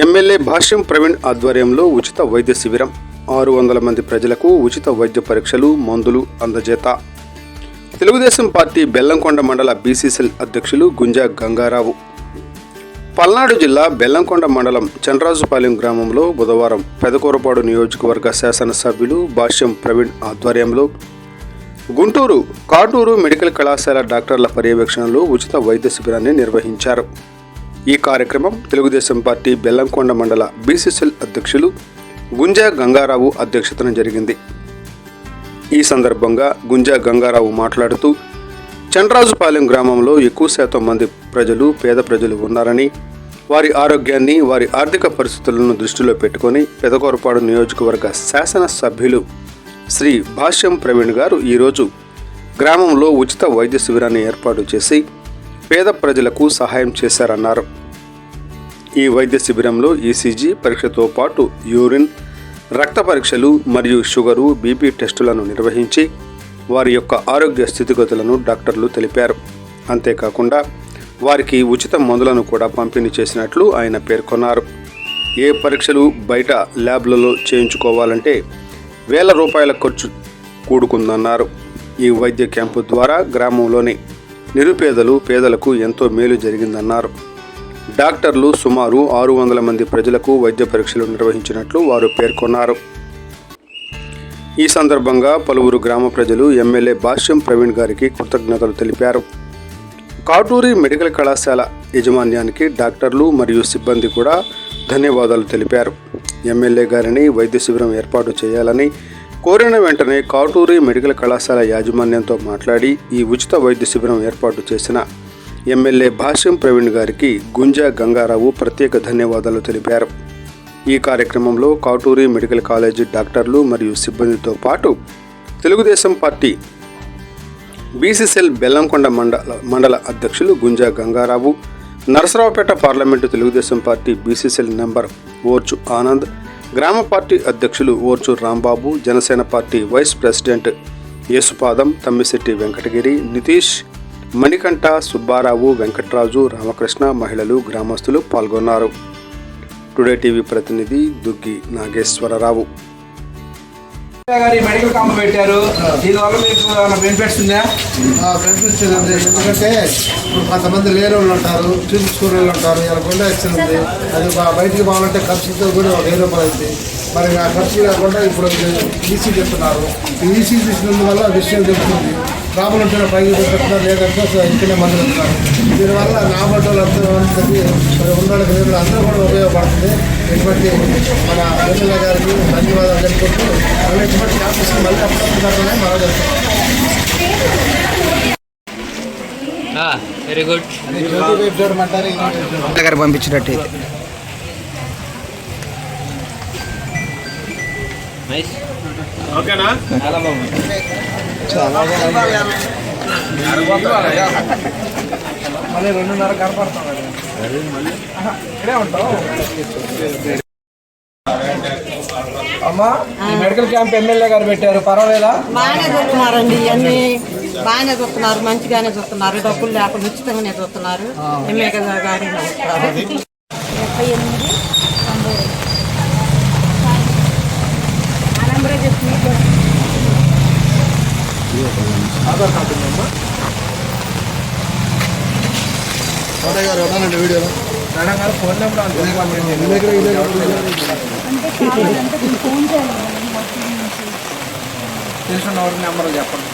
MLA భాష్యం ప్రవీణ్ ఆధ్వర్యంలో ఉచిత వైద్య శిబిరం. ఆరు వందల మంది ప్రజలకు ఉచిత వైద్య పరీక్షలు మందులు అందజేత. తెలుగుదేశం పార్టీ బెల్లంకొండ మండల బీసీసీఎల్ అధ్యక్షులు గుంజా గంగారావు. పల్నాడు జిల్లా బెల్లంకొండ మండలం చంద్రాజుపాలెం గ్రామంలో బుధవారం పెదకూరపాడు నియోజకవర్గ శాసనసభ్యులు భాష్యం ప్రవీణ్ ఆధ్వర్యంలో గుంటూరు కాటూరు మెడికల్ కళాశాల డాక్టర్ల పర్యవేక్షణలో ఉచిత వైద్య శిబిరాన్ని నిర్వహించారు. ఈ కార్యక్రమం తెలుగుదేశం పార్టీ బెల్లంకొండ మండల బీసీసీఎల్ అధ్యక్షులు గుంజా గంగారావు అధ్యక్షతన జరిగింది. ఈ సందర్భంగా గుంజా గంగారావు మాట్లాడుతూ చండ్రాజుపాలెం గ్రామంలో ఎక్కువ శాతం మంది ప్రజలు పేద ప్రజలు ఉన్నారని వారి ఆరోగ్యాన్ని వారి ఆర్థిక పరిస్థితులను దృష్టిలో పెట్టుకొని పెదకొరపాడు నియోజకవర్గ శాసన సభ్యులు శ్రీ భాష్యం ప్రవీణ్ గారు ఈరోజు గ్రామంలో ఉచిత వైద్య శిబిరాన్ని ఏర్పాటు చేసి పేద ప్రజలకు సహాయం చేశారన్నారు. ఈ వైద్య శిబిరంలో ఈసీజీ పరీక్షతో పాటు యూరిన్ రక్త పరీక్షలు మరియు షుగరు బీపీ టెస్టులను నిర్వహించి వారి యొక్క ఆరోగ్య స్థితిగతులను డాక్టర్లు తెలిపారు. అంతేకాకుండా వారికి ఉచిత మందులను కూడా పంపిణీ చేసినట్లు ఆయన పేర్కొన్నారు. ఏ పరీక్షలు బయట ల్యాబ్లలో చేయించుకోవాలంటే వేల రూపాయల ఖర్చు కూడుకుందన్నారు. ఈ వైద్య క్యాంపు ద్వారా గ్రామంలోని నిరుపేదలు పేదలకు ఎంతో మేలు జరిగిందన్నారు. డాక్టర్లు సుమారు ఆరు వందల మంది ప్రజలకు వైద్య పరీక్షలు నిర్వహించినట్లు వారు పేర్కొన్నారు. ఈ సందర్భంగా పలువురు గ్రామ ప్రజలు ఎమ్మెల్యే భాష్యం ప్రవీణ్ గారికి కృతజ్ఞతలు తెలిపారు. కాటూరి మెడికల్ కళాశాల యాజమాన్యానికి డాక్టర్లు మరియు సిబ్బంది కూడా ధన్యవాదాలు తెలిపారు. ఎమ్మెల్యే గారిని వైద్య శిబిరం ఏర్పాటు చేయాలని కోరిన వెంటనే కాటూరి మెడికల్ కళాశాల యాజమాన్యంతో మాట్లాడి ఈ ఉచిత వైద్య శిబిరం ఏర్పాటు చేసిన ఎమ్మెల్యే భాష్యం ప్రవీణ్ గారికి గుంజా గంగారావు ప్రత్యేక ధన్యవాదాలు తెలిపారు. ఈ కార్యక్రమంలో కాటూరి మెడికల్ కాలేజీ డాక్టర్లు మరియు సిబ్బందితో పాటు తెలుగుదేశం పార్టీ బీసీసీఎల్ బెల్లంకొండ మండల మండల అధ్యక్షులు Gunja Gangarao Narasaraopet parliament Telugudesam party BCCL number Orchu Anand గ్రామ పార్టీ అధ్యక్షులు Orchuru Rambabu Janasena party vice president Yesupadam Tammisetti Venkatagiri Nitish Manikanta Subbarao Venkatraju Ramakrishna మహిళలు గ్రామస్తులు పాల్గొన్నారు. టుడే టీవీ ప్రతినిధి దుగ్గి నాగేశ్వరరావు. గారు మెడికల్ క్యాంప్ పెట్టారు. దీనివల్ల మీకు బెనిఫిట్స్ ఉందా బెనిఫిట్స్ ఉంది ఎందుకంటే ఇప్పుడు కొంతమంది లేని వాళ్ళు ఉంటారు చూపించుకునే వాళ్ళు ఉంటారు ఇలా గుండె వచ్చింది. అది బయటికి పోవాలంటే ఖర్చుతో కూడా ఒక వెయ్యి రూపాయలు అయింది. మరి ఆ ఖర్చు లేకుండా ఇప్పుడు ఈసీ చెప్తున్నారు. ఈసీ తీసినందువల్ల విషయం తెలుస్తుంది. ప్రాబ్లం ఉంటే పైకి పెట్టుకుంటున్నారు లేదంటే అసలు ఇంకనే మంది దీనివల్ల నా బట్టలు అందరూ మరి ఉండడానికి అందరూ కూడా ఉపయోగపడుతుంది ఇటువంటి మన ఎమ్మెల్యే గారికి ధన్యవాదాలు తెలుపుకుంటూ మళ్ళీ ఇటువంటి క్యాంపస్ మళ్ళీ అప్పుడు మనం వెరీ గుడ్ జ్యోతి వైపు చూడమంటారు ఈ వైపు మళ్ళీ రెండున్నర కనపడతాం కదా ఆహా, ఇక్కడే ఉంటాం అమ్మా ఈ మెడికల్ క్యాంప్ ఎమ్మెల్యే గారు పెట్టారు పర్వాలేదా? బాగానే చూస్తున్నారండి ఇవన్నీ బాగానే చూస్తున్నారు మంచిగానే చూస్తున్నారు డబ్బులు లేకుండా ఉచితంగానే చూస్తున్నారు. ఎమ్మెల్యే గారి డెబ్బై ఎనిమిది తొంభై ఆధార్ కార్డు ఉందమ్మా కోటయ్య గారు ఉన్నానండి వీడియోలో మేడం గారు ఫోన్ నెంబర్ అంతే మీ దగ్గర ఈ దగ్గర ఈ దగ్గర. అంటే కావాలంటే మీరు ఫోన్ చేయాలి తెలిసిన నెంబర్ చెప్పండి.